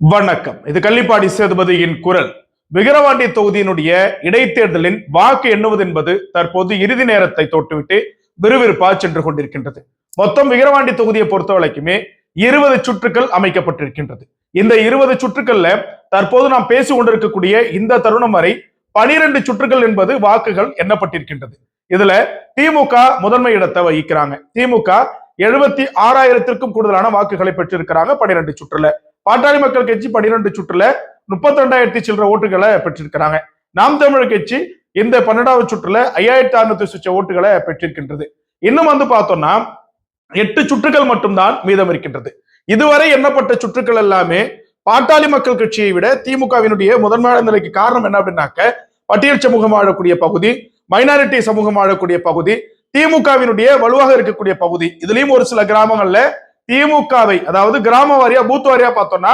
வணக்கம். இது கள்ளிப்பாடி சேதுபதியின் குரல். விக்கிரவாண்டி தொகுதியினுடைய இடைத்தேர்தலின் வாக்கு எண்ணுவது என்பது தற்போது இறுதி நேரத்தை தொட்டுவிட்டு விறுவிறுப்பா சென்று கொண்டிருக்கின்றது. மொத்தம் விக்கிரவாண்டி தொகுதியை பொறுத்த வரைக்குமே இருபது சுற்றுக்கள் அமைக்கப்பட்டிருக்கின்றது. இந்த இருபது சுற்றுக்கள்ல தற்போது நாம் பேசி கொண்டிருக்கக்கூடிய இந்த தருணம் வரை பனிரெண்டு சுற்றுகள் என்பது வாக்குகள் எண்ணப்பட்டிருக்கின்றது. இதுல திமுக முதன்மை இடத்தை வகிக்கிறாங்க. திமுக எழுபத்தி ஆறாயிரத்திற்கும் கூடுதலான வாக்குகளை பெற்றிருக்கிறாங்க பனிரெண்டு சுற்றுல. பாட்டாளி மக்கள் கட்சி பன்னிரெண்டு சுற்றுல முப்பத்தி ரெண்டாயிரத்தி சில்லற ஓட்டுகளை பெற்றிருக்கிறாங்க. நாம் தமிழர் கட்சி இந்த பன்னெண்டாவது சுற்றுல ஐயாயிரத்தி அறுநூத்தி சுற்ற ஓட்டுகளை பெற்றிருக்கின்றது. இன்னும் வந்து பார்த்தோம்னா எட்டு சுற்றுகள் மட்டும்தான் மீதம் இருக்கின்றது. இதுவரை எண்ணப்பட்ட சுற்றுகள் எல்லாமே பாட்டாளி மக்கள் கட்சியை விட திமுகவினுடைய முதன்மையான நிலைக்கு காரணம் என்ன அப்படின்னாக்க பட்டியல் சமூகம் வாழக்கூடிய பகுதி மைனாரிட்டி சமூகம் வாழக்கூடிய பகுதி திமுகவினுடைய வலுவாக இருக்கக்கூடிய பகுதி. இதுலயும் ஒரு சில கிராமங்கள்ல திமுகவை அதாவது கிராம வாரியா பூத் வாரியா பார்த்தோம்னா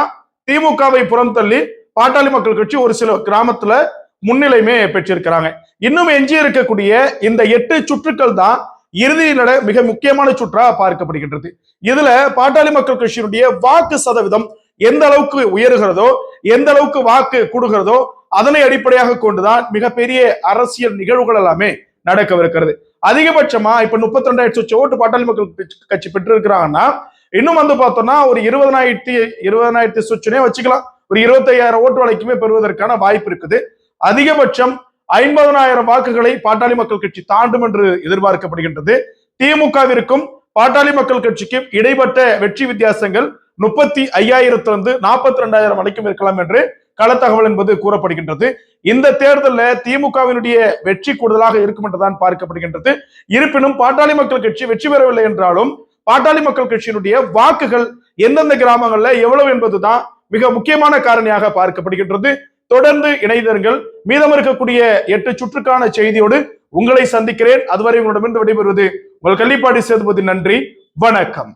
திமுகவை புறம் தள்ளி பாட்டாளி மக்கள் கட்சி ஒரு சில கிராமத்துல முன்னிலையுமே பெற்றிருக்கிறாங்க. இன்னும் எஞ்சி இருக்கக்கூடிய இந்த எட்டு சுற்றுக்கள் தான் இறுதியில மிக முக்கியமான சுற்றா பார்க்கப்படுகின்றது. இதுல பாட்டாளி மக்கள் கட்சியினுடைய வாக்கு சதவீதம் எந்த அளவுக்கு உயர்கிறதோ எந்த அளவுக்கு வாக்கு கூடுகிறதோ அதனை அடிப்படையாக கொண்டுதான் மிகப்பெரிய அரசியல் நிகழ்வுகள் எல்லாமே நடக்கவிருக்கிறது. அதிகபட்சமா இப்ப முப்பத்தி ரெண்டாயிரத்தி ஓட்டு பாட்டாளி மக்கள் கட்சி- கட்சி பெற்றிருக்கிறாங்கன்னா இன்னும் வந்து பார்த்தோம்னா ஒரு இருபதனாயிரத்தி இருபதனாயிரத்தி சுச்சுனே வச்சுக்கலாம். ஒரு இருபத்தையாயிரம் ஓட்டு வழக்குமே பெறுவதற்கான வாய்ப்பு இருக்குது. அதிகபட்சம் ஐம்பதனாயிரம் வாக்குகளை பாட்டாளி மக்கள் கட்சி தாண்டும் என்று எதிர்பார்க்கப்படுகின்றது. திமுகவிற்கும் பாட்டாளி மக்கள் கட்சிக்கும் இடைப்பட்ட வெற்றி வித்தியாசங்கள் முப்பத்தி ஐயாயிரத்திலிருந்து நாற்பத்தி ரெண்டாயிரம் வரைக்கும் இருக்கலாம் என்று களத்தகவல் என்பது கூறப்படுகின்றது. இந்த தேர்தலில் திமுகவினுடைய வெற்றி கூடுதலாக இருக்கும் என்றுதான் பார்க்கப்படுகின்றது. இருப்பினும் பாட்டாளி மக்கள் கட்சி வெற்றி பெறவில்லை என்றாலும் பாட்டாளி மக்கள் கட்சியினுடைய வாக்குகள் எந்தெந்த கிராமங்கள்ல எவ்வளவு என்பதுதான் மிக முக்கியமான காரணியாக பார்க்கப்படுகின்றது. தொடர்ந்து இணைந்தர்கள் மீதம் இருக்கக்கூடிய எட்டு சுற்றுக்கான செய்தியோடு உங்களை சந்திக்கிறேன். அதுவரை உங்களிடமிருந்து விடைபெறுவது உங்கள் கள்ளிப்பாடி சேதுபதி நன்றி. வணக்கம்.